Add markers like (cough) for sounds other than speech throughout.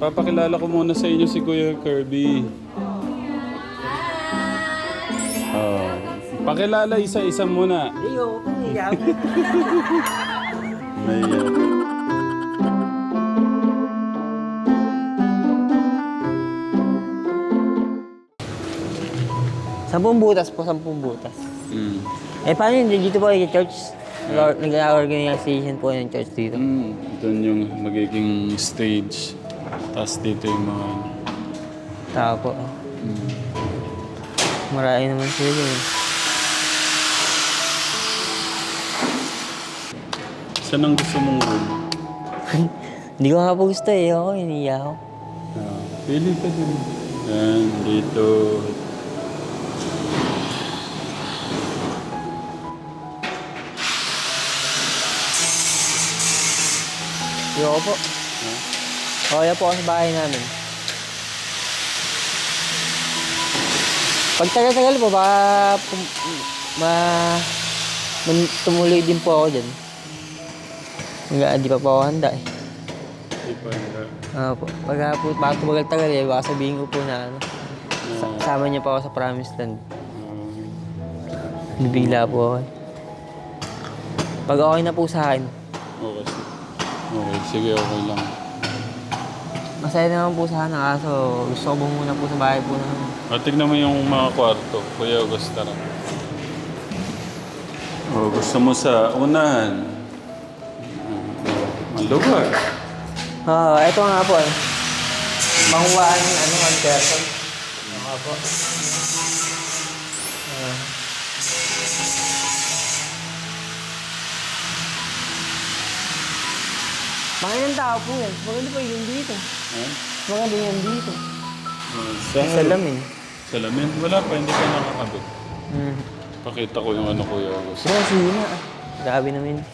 Papakilala ko muna sa inyo si Kuya Kirby. Oh. Pakilala isa-isa muna. Iyo, iyaw. (laughs) May, uh, Sampung butas po, sampung butas. mm, Eh, paano yun? Dito po kayo church? Nag- Nag-organization po ng church dito. mm, doon yung magiging stage. Tapos dito yung mga... Tao po. Mm. Marami naman sila yun. Saan ang gusto mong room? Hindi ko nga po gusto eh. Ako, iniiya ako. Ah, pili ka din. Yan, dito. Ayoko po. Kaya po ako sa bahay namin. Pag tagal-tagal po, baka ma, man- tumuloy din po ako dyan. Hanggang di pa po ako handa eh. Di pa handa. Ah, po. Pag po, baka tumagal-tagal eh, baka sabihin ko po na ano, sa- sama niya pa ako sa promised land. Ah, Bibigla po ako. eh. Pag okay na po sa akin, okay. Okay, sige, okay lang. Masaya naman po sa akin, kaso gusto ko muna po sa bahay po namin. O, Ah, tignan mo yung mga kwarto. Kuya Augusto tara. O, gusto mo sa unahan. Oo, Ah, ito nga po eh. Mahuwaan yung ano, ang person. Ano nga po. Mga tao po yan. Maganda pa yun dito. Ha? Maganda yan dito. Ah, sa Salamin. Salamin? Wala pa, hindi pa nakakabit. Hmm. Pakita ko yung ano. Pero sige na. ah. Grabe naman.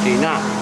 Ayun yung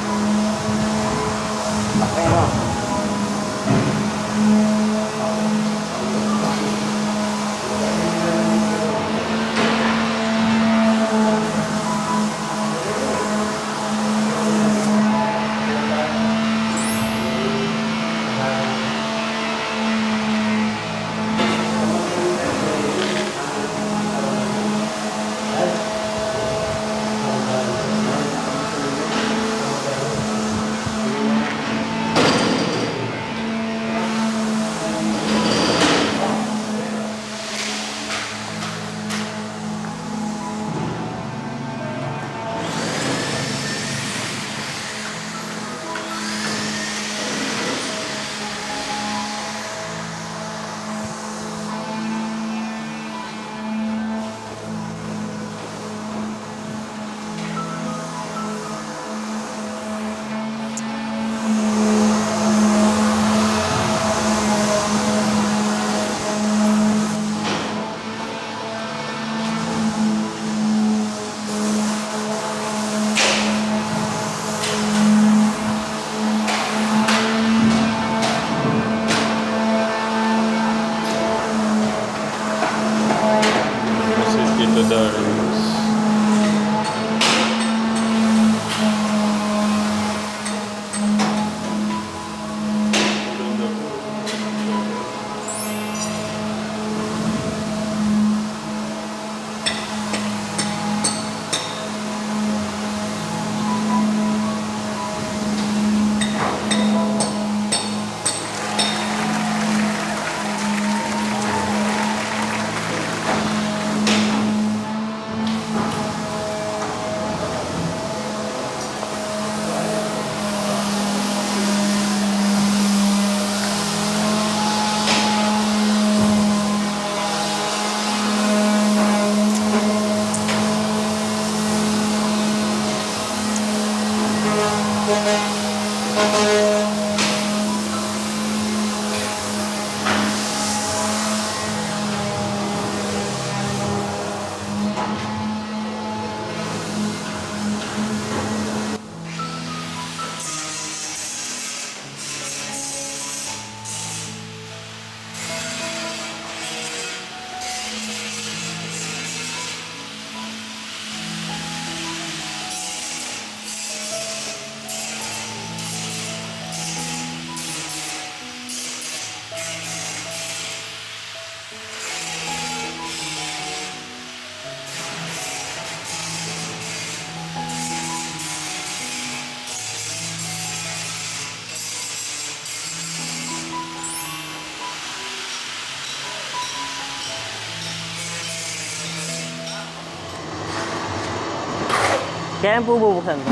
Kailan po bubuksan ko?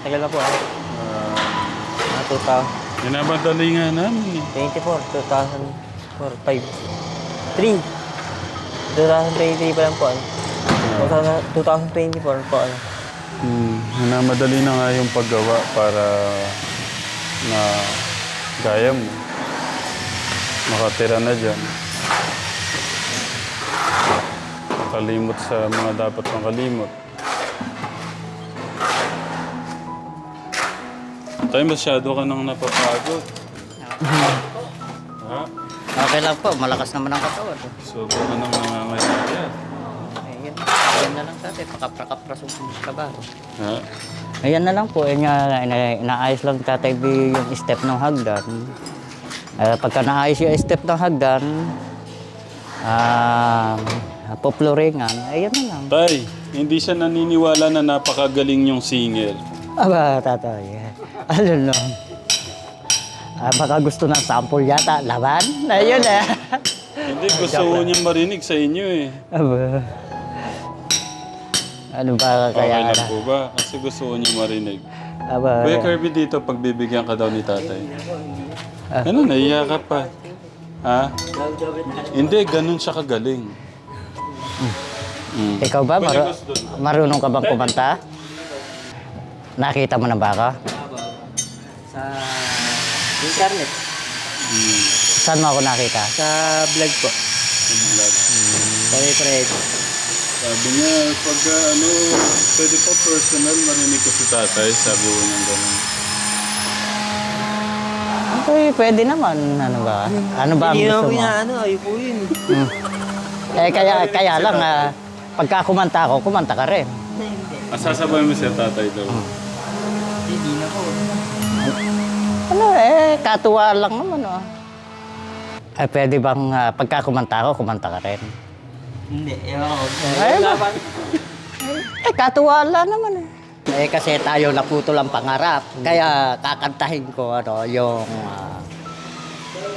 Tagal pa po ah. Ah, Mga Minamadali nga namin eh. 2024, 2004, 5. 3. 2023 pa lang po ano. 2024 po ano. Hmm, minamadali na nga yung paggawa para na gaya mo. Makatira na dyan. Makalimot sa mga dapat makalimot. Tayo masyado ka nang napapagod. ha? Okay lang po, malakas naman ang katawan. Sobra ka nang nangangayaya. Ayan, ayan na lang tatay, pakapra-kapras yung trabaho. Ha? Ayan na lang po, ayan nga, ina- inaayos lang tatay B yung step ng hagdan. Eh, pagka naayos yung step ng hagdan, ah, poploringan, ayan na lang. Tay, hindi siya naniniwala na napakagaling yung singer. Aba, tatay, (laughs) ano no? Ah, baka gusto ng sample yata, laban? Ayun eh. Hindi, gusto ko niya marinig sa inyo eh. Aba. Ano ba Okay kaya? lang po ba? Kasi gusto ko niya marinig. Aba, Kuya Kirby dito, pagbibigyan ka daw ni tatay. Ano, naiya ka pa? Ha? Hindi, ganun siya kagaling. Mm. ikaw ba? Maru- marunong ka bang kumanta? Nakita mo na ba ka? Sa internet. Mm. Saan mo ako nakita? Sa vlog po. Sorry, Fred. Sabi niya, pag ah, ano, pwede pa personal, marinig ko si tatay, sabi ko niyang ganun. Okay, pwede naman. Ano ba? Ano ba ang Hindi gusto mo? na ano, ayun po yun. Hmm. Eh, kaya, kaya lang, ah, pagka kumanta ako, kumanta ka rin. Ah, sasabay mo siya tatay daw. Hindi na po. Ano eh, katuwa lang naman oh. Eh, pwede bang ah, pagka kumanta ako, kumanta ka rin? Hindi, ewan ko. Ay. Eh, katuwa lang naman eh. Eh, kasi tayo naputol ang pangarap. Kaya kakantahin ko ano, yung... ah,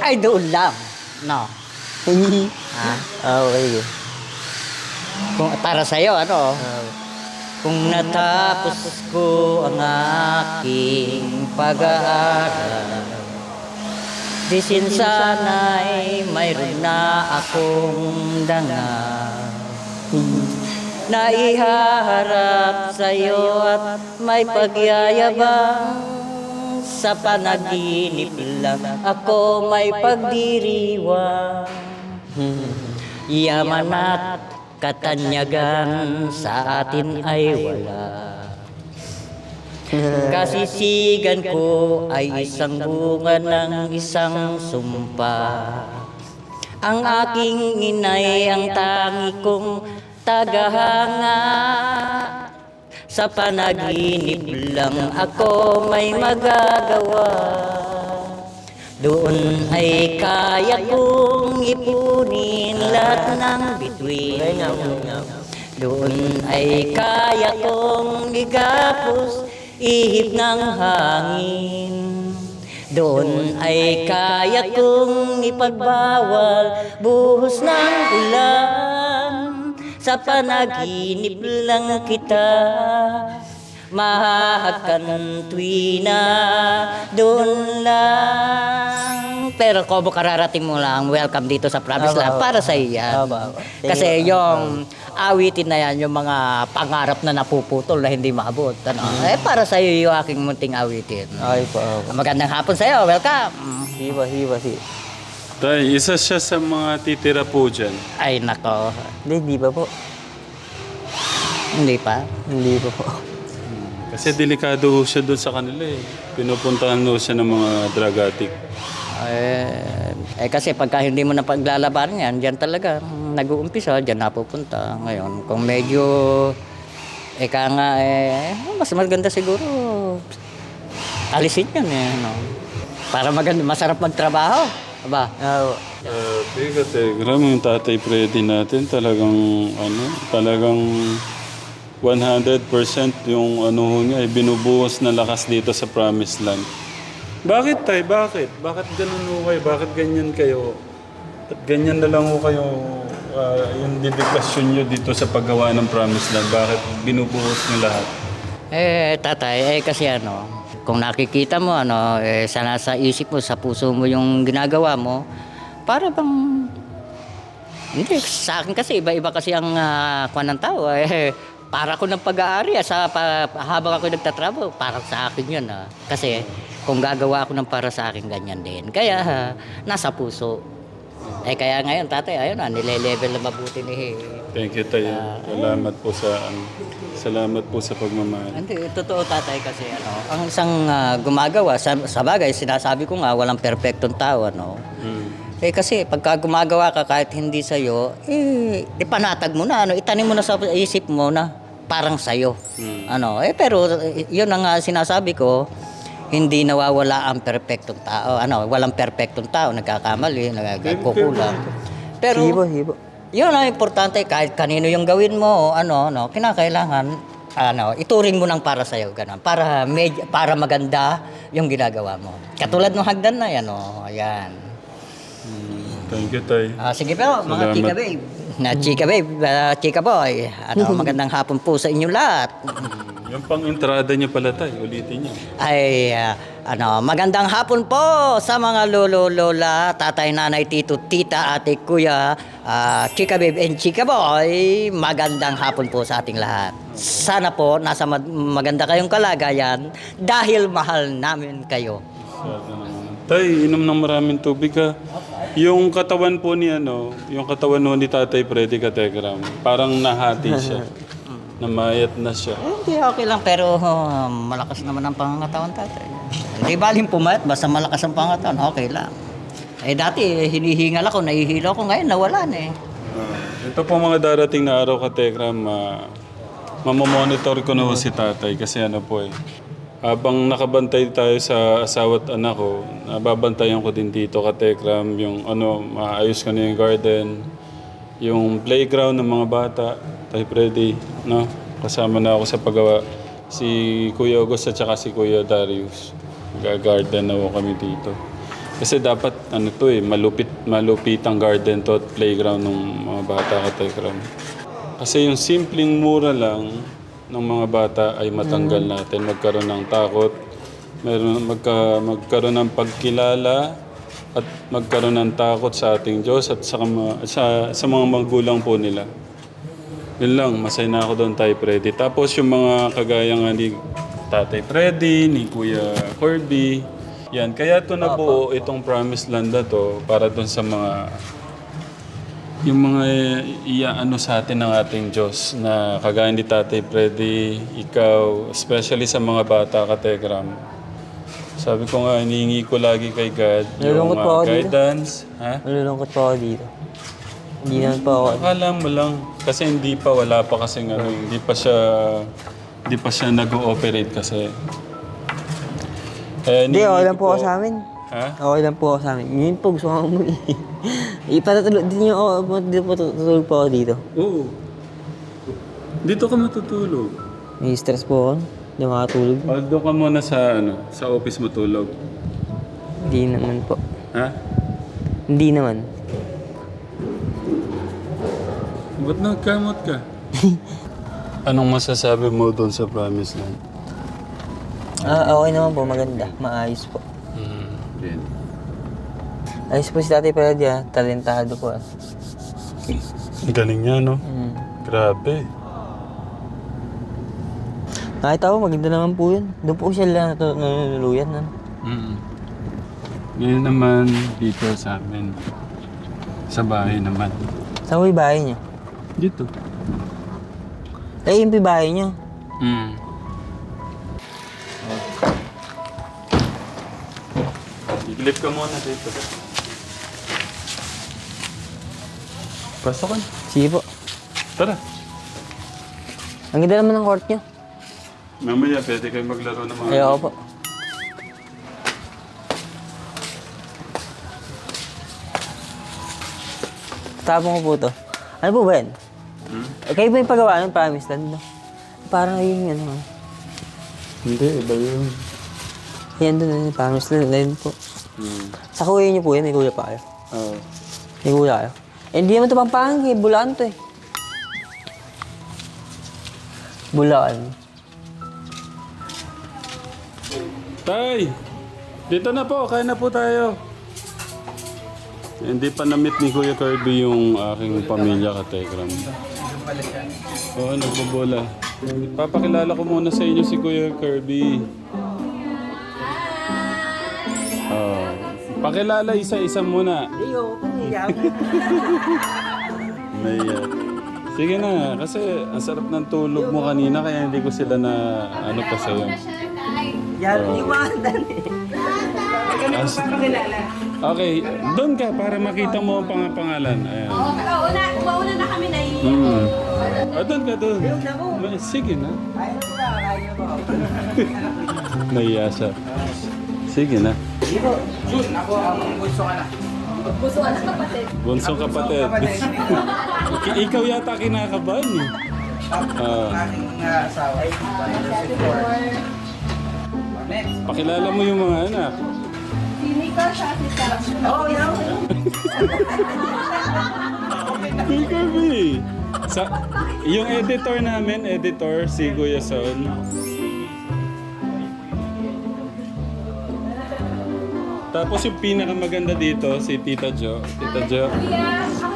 ay, doon lang. No. ha? Okay. Kung, para sa'yo, ano? Kung natapos ko ang aking pag-aaral Di sin mayroon na akong dangal. Na ihaharap sa'yo at may pagyayabang Sa panaginip lang. Ako may pagdiriwang Yaman at katanyagan sa atin ay wala. (laughs) Kasisigan ko ay isang bunga ng isang sumpa. Ang aking inay ang tangi kong tagahanga. Sa panaginip lang ako may magagawa. Doon ay kaya kong ipunin lahat ng bituin. Doon ay kaya kong igapos ihip ng hangin. Doon ay kaya kong ipagbawal buhos ng ulan. Sa panaginip lang kita mahahakan tuwina doon lang. Pero Kobo, kararating mo lang, welcome dito sa Promise Aba, Land para sa yan. Aba, aba. Kasi yung awitin na yan, yung mga pangarap na napuputol na hindi maabot. Ano? Eh, para sa iyo yung aking munting awitin. Okay po. Magandang hapon sa iyo, welcome. Hiba, hiba, si. Tay, isa siya sa mga titira po dyan. Ay, nako. Hindi, hindi pa po. Hindi pa. Hindi pa po. Kasi delikado ho siya doon sa kanila eh. Pinupuntahan ho siya ng mga drug addict. Eh, eh kasi pagka hindi mo na paglalabanan yan, dyan talaga nag-uumpisa, dyan napupunta. Ngayon, kung medyo, eka nga eh, mas maganda siguro, alisin yan eh, no? Para maganda, masarap magtrabaho. Aba, Uh, bigat eh. Grabe yung tatay Freddy natin. Talagang, ano, talagang 100% yung ano ho niya, eh, binubuhos na lakas dito sa Promised Land. Bakit tay? Bakit? Bakit ganun ho kayo? Bakit ganyan kayo? At ganyan na lang ho kayo ah, yung dedikasyon nyo dito sa paggawa ng Promised Land. Bakit binubuhos niyo lahat? Eh, tatay, eh kasi ano, kung nakikita mo, ano, eh, sa nasa isip mo, sa puso mo yung ginagawa mo, para bang... Hindi, sa akin kasi, iba-iba kasi ang uh, kwan ng tao. Eh, para ko ng pag-aari, ah, sa, pa, habang ako nagtatrabaho, para sa akin yun. Ah. Kasi kung gagawa ako ng para sa akin, ganyan din. Kaya, ah, nasa puso. Eh, kaya ngayon, tatay, ayun na, nile-level na mabuti ni Thank you, Tay. Salamat po sa, ano, salamat po sa pagmamahal. Hindi, totoo tatay kasi ano, ang isang ah, gumagawa, sa, sa bagay, sinasabi ko nga, walang perfectong tao, ano. Mm. Eh kasi pagka gumagawa ka kahit hindi sa'yo, eh, ipanatag mo na, ano, itanim mo na sa isip mo na parang sa'yo. Mm. Ano, eh pero eh, yun ang ah, sinasabi ko, hindi nawawala ang perfectong tao. Ano, walang perfectong tao, nagkakamali, nagkukulang. Pero sige po. yun ang importante kahit kanino yung gawin mo, ano, no, kinakailangan ano, ituring mo ng para sa iyo ganun. Para med- para maganda yung ginagawa mo. Katulad ng hagdan na yan, oh, ayan. Thank you, Tay. Ah, sige pero mga Salamat. babe. Na chika babe, ah, chika boy. Ano, (laughs) magandang hapon po sa inyo lahat. Yung pang-entrada niyo pala, Tay. Ulitin niyo. Ay, ah, ano, magandang hapon po sa mga lolo, lola, tatay, nanay, tito, tita, ate, kuya, ah, chika babe and chika boy. Magandang hapon po sa ating lahat. Sana po nasa mag- maganda kayong kalagayan dahil mahal namin kayo. Sada naman. Tay, inom ng maraming tubig ha. Yung katawan po ni ano, yung katawan no ni Tatay Freddy Kategram, parang nahati siya. (laughs) Namayat na siya. Eh, Hindi, okay lang. Pero oh, malakas naman ang pangangatawan tatay. Hindi baling pumayat, basta malakas ang pangangatawan, okay lang. Eh dati, eh, hinihingal ako, nahihilo ako. Ngayon, nawala na eh. Ah, ito po mga darating na araw Kategram, uh, mamomonitor ko na ho si Tatay kasi ano po eh. Habang nakabantay tayo sa asawa at anak ko, nababantayan ko din dito Kategram, yung ano, maayos ko na yung garden, yung playground ng mga bata, Tay Freddy, no? Kasama na ako sa paggawa. Si Kuya August at saka si Kuya Darius. Gagarden na ho kami dito. Kasi dapat ano to eh, malupit malupit ang garden to at playground ng mga bata ka Tekram. Kasi yung simpleng mura lang ng mga bata ay matanggal natin, magkaroon ng takot, meron magka, magkaroon ng pagkilala at magkaroon ng takot sa ating Diyos at sa, sa, sa mga magulang po nila. Yun lang, masaya na ako doon, Tay Freddy. Tapos yung mga kagaya nga ni Tatay Freddy, ni Kuya Corby, yan. Kaya ito nabuo itong promised land na to para doon sa mga yung mga iaano sa atin ng ating Diyos na kagaya ni Tatay Freddy, ikaw, especially sa mga bata ka Tegram. Sabi ko nga, hinihingi ko lagi kay God yung Nalulungkot po ako dito. guidance. Ha? Nalulungkot po ako dito. Hindi naman po ako. Akala mo lang, kasi hindi pa, wala pa kasi ano, hindi pa siya, hindi pa siya nag-ooperate kasi. Eh, Hindi, hinihingi okay lang ko po ako sa amin. Ha? Okay lang po ako sa amin. Yun po, gusto ko umuwi. Ipatutulog din yung ako, dito po tutulog po ako dito. Oo. Dito ka matutulog. May stress po ako. Hindi makatulog. O, doon ka muna sa, ano, sa office matulog. Hindi naman po. Ha? Hindi naman. Ba't nagkamot ka? (laughs) Anong masasabi mo doon sa promise land? Ah, okay naman po. Maganda. Maayos po. Mm. Din. Ayos po si Tatay Freddy ah. Talentado po ah. Galing niya, no? Mm. Grabe. Nakita ko, maganda naman po yun. Doon po siya lang natu- nanunuluyan. Ano? Mm. Ngayon naman dito sa amin. Sa bahay naman. Saan po yung bahay niya? Dito. Eh, yun po yung bahay niya. Mm. Iglip ka muna dito. Pasok ka. Sige po. Tara. Ang ganda naman ng court niyo. Mamaya pwede kayo maglaro ng mga... Ayoko po. Tapong ko po to. Ano po ba yan? Hmm? Eh, kayo ba yung pagawa ng promise land? No? Parang yung ano. Hindi, iba yun. Yan doon yung promise land. Land po. Hmm. Sa kuya niyo po yan, may kuya pa kayo. Oo. May kuya kayo. Eh, hindi naman ito pampangin eh. Bulaan to eh. Bulaan. Tay! Dito na po, kain na po tayo. Hindi pa na-meet ni Kuya Kirby yung aking pamilya ka Tekram. Oo, nagbobola. Papakilala ko muna sa inyo si Kuya Kirby. Oh. Pakilala isa-isa muna. Iyo, May, uh, sige na, kasi ang sarap ng tulog mo kanina kaya hindi ko sila na ano pa sa'yo. Yan, Oo. iwanan eh. As- okay, doon ka para makita mo ang pang- pangalan. Ayan. Oo, oh, una, mauna na kami na Mm. Ah, doon ka doon. Ma- Sige na. Ayaw mo na, ayaw mo. (laughs) Nahiya siya. Sige na. Gusto ka na kapatid. Bunsong kapatid. Ik- (laughs) Ikaw yata kinakabahan eh. Ah, aking uh, asawa. Next. pakilala mo yung mga anak. Si Nicole sa si Sam. Oo, yan. Kuya Kirby! Sa, yung editor namin, editor, si Kuya Son. Tapos yung pinakamaganda dito, si Tita Jo. Tita Jo. Kuya, ako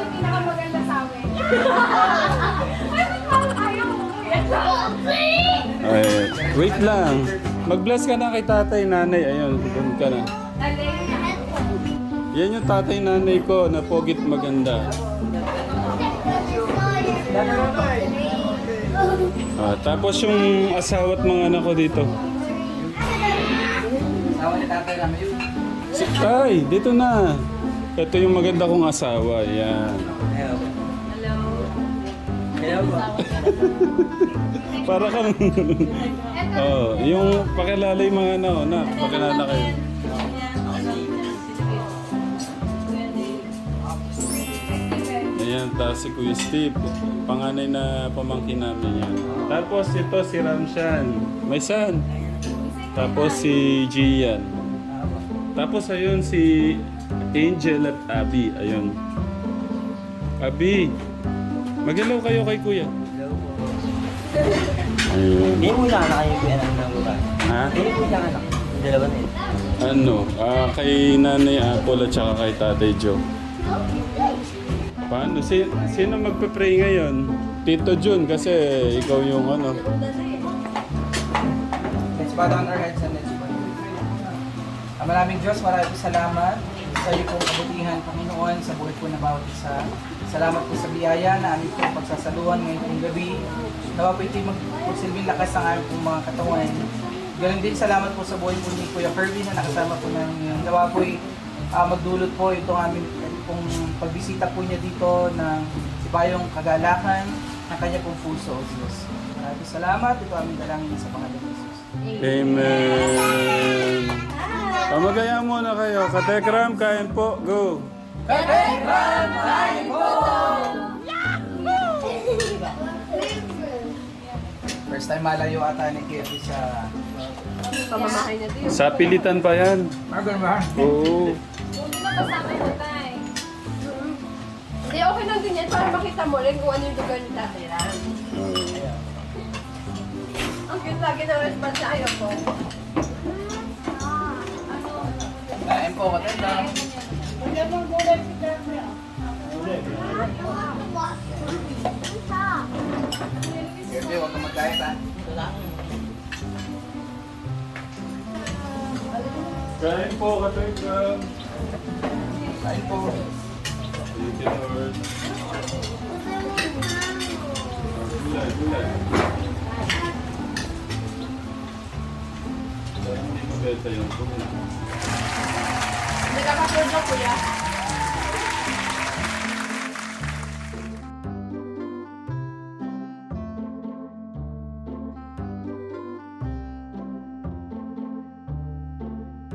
yung sa amin. Ay, wait lang. Mag-bless ka na kay tatay, nanay. Ayun, doon ka na. Yan yung tatay, nanay ko na pogit maganda. Ah, tapos yung asawa at mga anak ko dito. Asawa ni tatay namin yun. Tay, dito na. Ito yung maganda kong asawa. Yan. Hello po. (laughs) Para kang... (laughs) oh, yung pakilala yung mga ano, na, pakilala kayo. Ayan, tapos si Kuya Steve. Panganay na pamangkin namin yan. Tapos ito si Ramshan. May son. Tapos si Gian. Tapos ayun si Angel at Abby. Ayun. Abby, mag-hello kayo kay Kuya. Ayun. Hindi mo na anak yung anak ng babae. Ha? Hindi mo na anak. Dalawa na yun. Ano? Ah, kay Nanay Apple at saka kay Tatay Joe. Paano? Si, sino magpe-pray ngayon? Tito Jun kasi ikaw yung ano. Let's bow down our heads and maraming Diyos, maraming salamat sa iyo pong kabutihan, Panginoon, sa buhay po na bawat isa. Salamat po sa biyaya na aming pong pagsasaluhan ngayong pong gabi. Nawa po ito'y magsilbing lakas ng aming pong mga katawan. Ganon din salamat po sa buhay po ni Kuya Kirby na nakasama po namin ngayon. Nawa po'y ah, magdulot po itong aming pong pagbisita po niya dito ng sibayong kagalakan ng kanya pong puso, O Diyos. Maraming salamat. Ito aming dalangin sa pangalan ni Jesus. Amen. Pamagaya Katekram, kain po. Go. First time malayo ata ni Kirby sa... Pamamahay na din. Sa pilitan pa yan. Margon ba? Oo. Hindi na kasama mo tayo. Hindi, okay lang din yan para makita mo rin kung ano yung lugar ni Tatay Ram. Ang cute lagi ng response na ayaw po. Kain po, katenda. Kirby, huwag ka mag-diet ha. Kain po, katekram. Kain po. Thank you, Lord. Gulay, gulay. Hindi mabenta yung gulay. Hindi ka pa-sure na kuya.